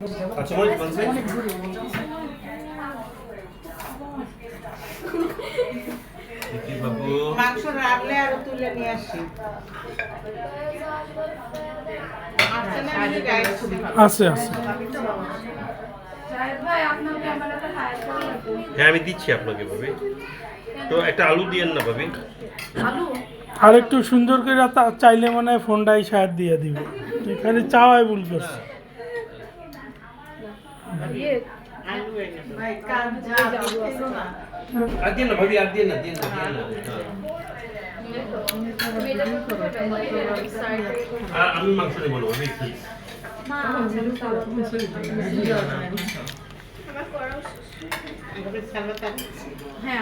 আচ্ছা বাবু? মাংস রাখলে আরও তুলে নিয়ে আসি। আছে আছে। হ্যাঁ আমি দিচ্ছি আপনাকে ভাবি। তো একটা আলু দিয়েন না ভাবি। আলু? আর একটু সুন্দর করে চাইলে মনে হয় ফোনটাই সার দিয়ে দিব। এখানে চাওয়াই ভুল করছে। আমি মাংস নেবো না ভাবি প্লিজ এভাবে সালাদ আছে। হ্যাঁ